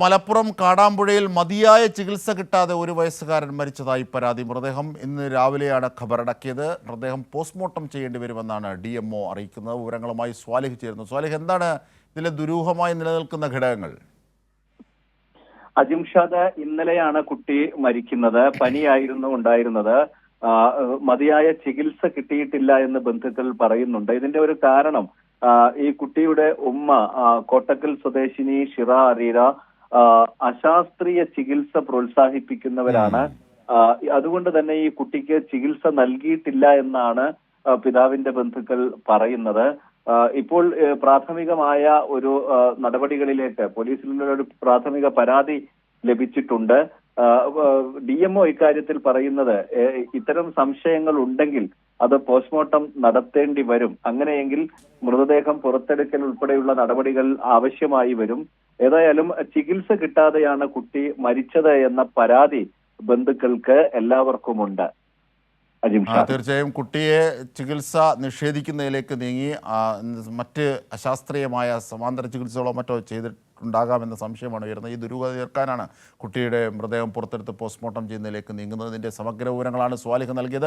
മലപ്പുറം കാടാമ്പുഴയിൽ മതിയായ ചികിത്സ കിട്ടാതെ ഒരു വയസ്സുകാരൻ മരിച്ചതായി പരാതി. മൃതദേഹം ഇന്ന് രാവിലെയാണ് ഖബറടക്കിയത്. മൃതദേഹം പോസ്റ്റ്മോർട്ടം ചെയ്യേണ്ടി വരുമെന്നാണ് ഡി എം ഒ അറിയിക്കുന്നത്. വിവരങ്ങളുമായി സ്വാലിഹ് ചേരുന്നു. സ്വാലിഹ് എന്താണ് ഇതിലെ ദുരൂഹമായി നിലനിൽക്കുന്ന ഘടകങ്ങൾ? അജിംഷാദ് ഇന്നലെയാണ് കുട്ടി മരിക്കുന്നത്. പനിയായിരുന്നു ഉണ്ടായിരുന്നത്. മതിയായ ചികിത്സ കിട്ടിയിട്ടില്ല എന്ന് ബന്ധുക്കൾ പറയുന്നുണ്ട്. ഇതിന്റെ ഒരു കാരണം ഈ കുട്ടിയുടെ ഉമ്മ കോട്ടക്കൽ സ്വദേശിനി ഷിറ ആ, അശാസ്ത്രീയ ചികിത്സ പ്രോത്സാഹിപ്പിക്കുന്നവരാണ്. അതുകൊണ്ട് തന്നെ ഈ കുട്ടിക്ക് ചികിത്സ നൽകിയിട്ടില്ല എന്നാണ് പിതാവിന്റെ ബന്ധുക്കൾ പറയുന്നത്. ഇപ്പോൾ പ്രാഥമികമായ ഒരു നടപടികളിലേക്ക് പോലീസിൽ നിന്നൊരു പ്രാഥമിക പരാതി ലഭിച്ചിട്ടുണ്ട്. ഡി എം ഒ ഇക്കാര്യത്തിൽ പറയുന്നത് ഇത്തരം സംശയങ്ങൾ ഉണ്ടെങ്കിൽ അത് പോസ്റ്റ്മോർട്ടം നടത്തേണ്ടി വരും. അങ്ങനെയെങ്കിൽ മൃതദേഹം പുറത്തെടുക്കൽ ഉൾപ്പെടെയുള്ള നടപടികൾ ആവശ്യമായി വരും. ഏതായാലും ചികിത്സ കിട്ടാതെയാണ് കുട്ടി മരിച്ചത് എന്ന പരാതി ബന്ധുക്കൾക്ക് എല്ലാവർക്കുമുണ്ട്. ഉണ്ട് തീർച്ചയായും കുട്ടിയെ ചികിത്സ നിഷേധിക്കുന്നതിലേക്ക് നീങ്ങി മറ്റ് അശാസ്ത്രീയമായ സമാന്തര ചികിത്സകളോ മറ്റോ ചെയ്തിട്ടുണ്ടാകാമെന്ന സംശയമാണ് ഉയരുന്നത്. ഈ ദുരൂഹത തീർക്കാനാണ് കുട്ടിയുടെ മൃതദേഹം പുറത്തെടുത്ത് പോസ്റ്റ്മോർട്ടം ചെയ്യുന്നതിലേക്ക് നീങ്ങുന്നത്. ഇതിന്റെ സമഗ്ര വിവരങ്ങളാണ് സ്വാലിഹ് നൽകിയത്.